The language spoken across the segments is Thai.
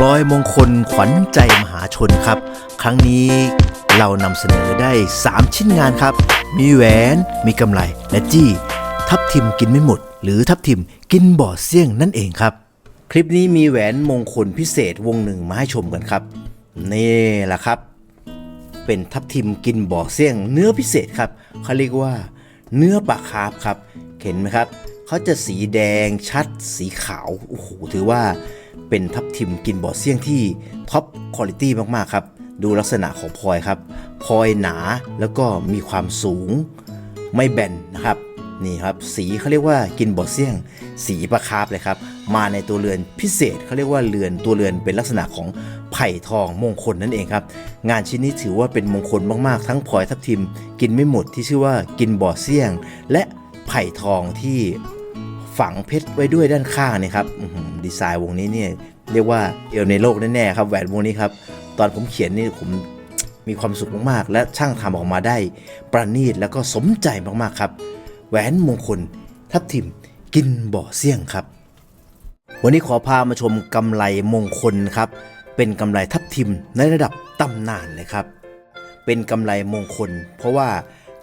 พลอยมงคลขวัญใจมหาชนครับ ครั้งนี้เรานำเสนอได้ 3 ชิ้นงานครับ มีแหวน มีกำไรและจี้ ทับทิมกินไม่หมด หรือทับทิมกินบ่อเสี่ยงนั่นเองครับ คลิปนี้มีแหวนมงคลพิเศษวงหนึ่งมาให้ชมกันครับ นี่แหละครับ เป็นทับทิมกินบ่อเสี่ยงเนื้อพิเศษครับเขาเรียกว่า เนื้อปลาคาร์ฟครับ เห็นไหมครับ เขาจะสีแดงชัดสีขาวโอ้โหถือว่าเป็นทับทิมกินบ่อเสี่ยงที่ท็อปคุณภาพมากๆครับ ดูลักษณะของพลอยครับพลอยหนาแล้วก็มีความสูงไม่แบนนะครับนี่ครับสีเขาเรียกว่ากินบ่อเสี่ยง สีปลาคาร์ฟเลยครับ มาในตัวเรือนพิเศษเขาเรียกว่าเรือนตัวเรือนเป็นลักษณะของไผ่ทองมงคลนั่นเองครับ งานชิ้นนี้ถือว่าเป็นมงคลมากๆ ทั้งพลอยทับทิม กินไม่หมดที่ชื่อว่ากินบ่อเสี่ยง และไผ่ทองที่ ฝังเพชรไว้ด้วยด้านข้างนี่ครับดีไซน์วงนี้เนี่ยเรียกว่าเอวในโลกแน่ๆครับแหวนวงนี้ครับตอนผมเขียนนี่ผมมีความสุขมากๆ และช่างทำออกมาได้ ประณีตแล้วก็สมใจมากๆครับ แหวนมงคล ทับทิมกินบ่อเสี่ยงครับ วันนี้ขอพามาชมกำไรมงคลครับ เป็นกำไรทับทิมในระดับตำนานเลยครับ เป็นกำไรมงคล เพราะว่า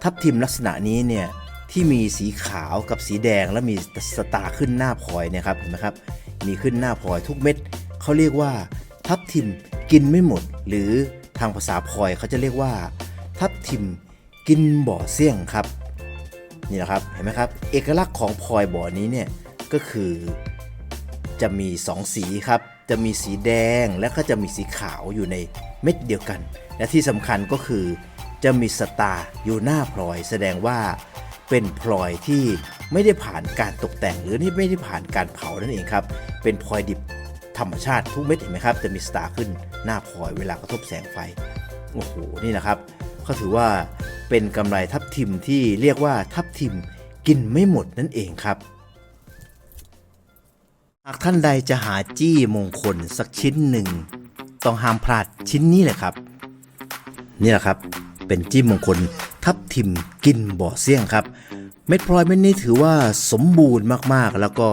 ทับทิมลักษณะนี้เนี่ย ที่มีสีขาวกับสีแดงและมีสตาร์ขึ้นหน้าพลอยเนี่ยครับเห็นไหมครับมีขึ้นหน้าพลอยทุกเม็ดเขาเรียกว่า ทับทิมกินไม่หมด หรือทางภาษาพลอยเขาจะเรียกว่า ทับทิมกินบ่อเสี่ยงครับนี่นะครับเห็นไหมครับเอกลักษณ์ของพลอยบ่อนี้เนี่ยก็คือจะมี 2 สีครับ จะมีสีแดงและก็จะมีสีขาวอยู่ในเม็ดเดียวกัน และที่สำคัญก็คือจะมีสตาร์อยู่หน้าพลอย แสดงว่า เป็นพลอยที่ไม่ได้ผ่านการตกแต่งหรือไม่ได้ผ่านการเผานั่นเองครับ เป็นพลอยดิบธรรมชาติทุกเม็ดเห็นไหมครับ จะมีสตาร์ขึ้นหน้าพลอยเวลากระทบแสงไฟ โอ้โห นี่นะครับเขาถือว่าเป็นกำไรทับทิมที่เรียกว่าทับทิมกินไม่หมดนั่นเองครับหากท่านใดจะหาจี้มงคลสักชิ้นหนึ่ง ต้องห้ามพลาดชิ้นนี้เลยครับ นี่แหละครับเป็นจี้มงคล ทับทิมกินบ่อเสี่ยงครับ เม็ดพลอยเม็ดนี้ถือว่าสมบูรณ์มากๆ แล้วก็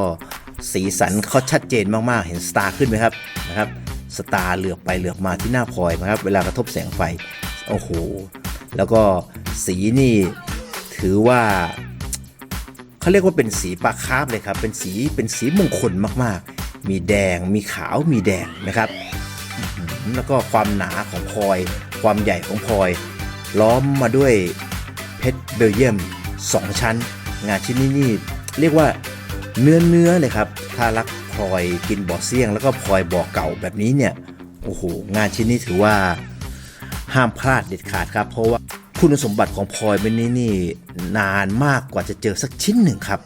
สีสันเขาชัดเจนมากๆ เห็นสตาร์ขึ้นไหมครับนะครับสตาร์เหลือบไปเหลือบมาที่หน้าพลอยนะครับ เวลากระทบแสงไฟโอ้โหแล้วก็สีนี่ถือว่าเขาเรียกว่าเป็นสีปลาคาร์ฟเลยครับ เป็นสีเป็นสีมงคลมากๆ มีแดงมีขาวมีแดงนะครับ แล้วก็ความหนาของพลอย ความใหญ่ของพลอย ล้อมมาด้วยเพชรเบลเยียม 2 ชั้น งานชิ้นนี้นี่เรียกว่าเนื้อเนื้อเลยครับ ถ้ารักพลอยกินบ่อเสี่ยง แล้วก็พลอยบ่อเก่าแบบนี้เนี่ยโอ้โหงานชิ้นนี้ถือว่าห้ามพลาดเด็ดขาดครับ เพราะว่าคุณสมบัติของพลอยเป็นนี้นี่นานมากกว่าจะเจอสักชิ้นหนึ่งครับ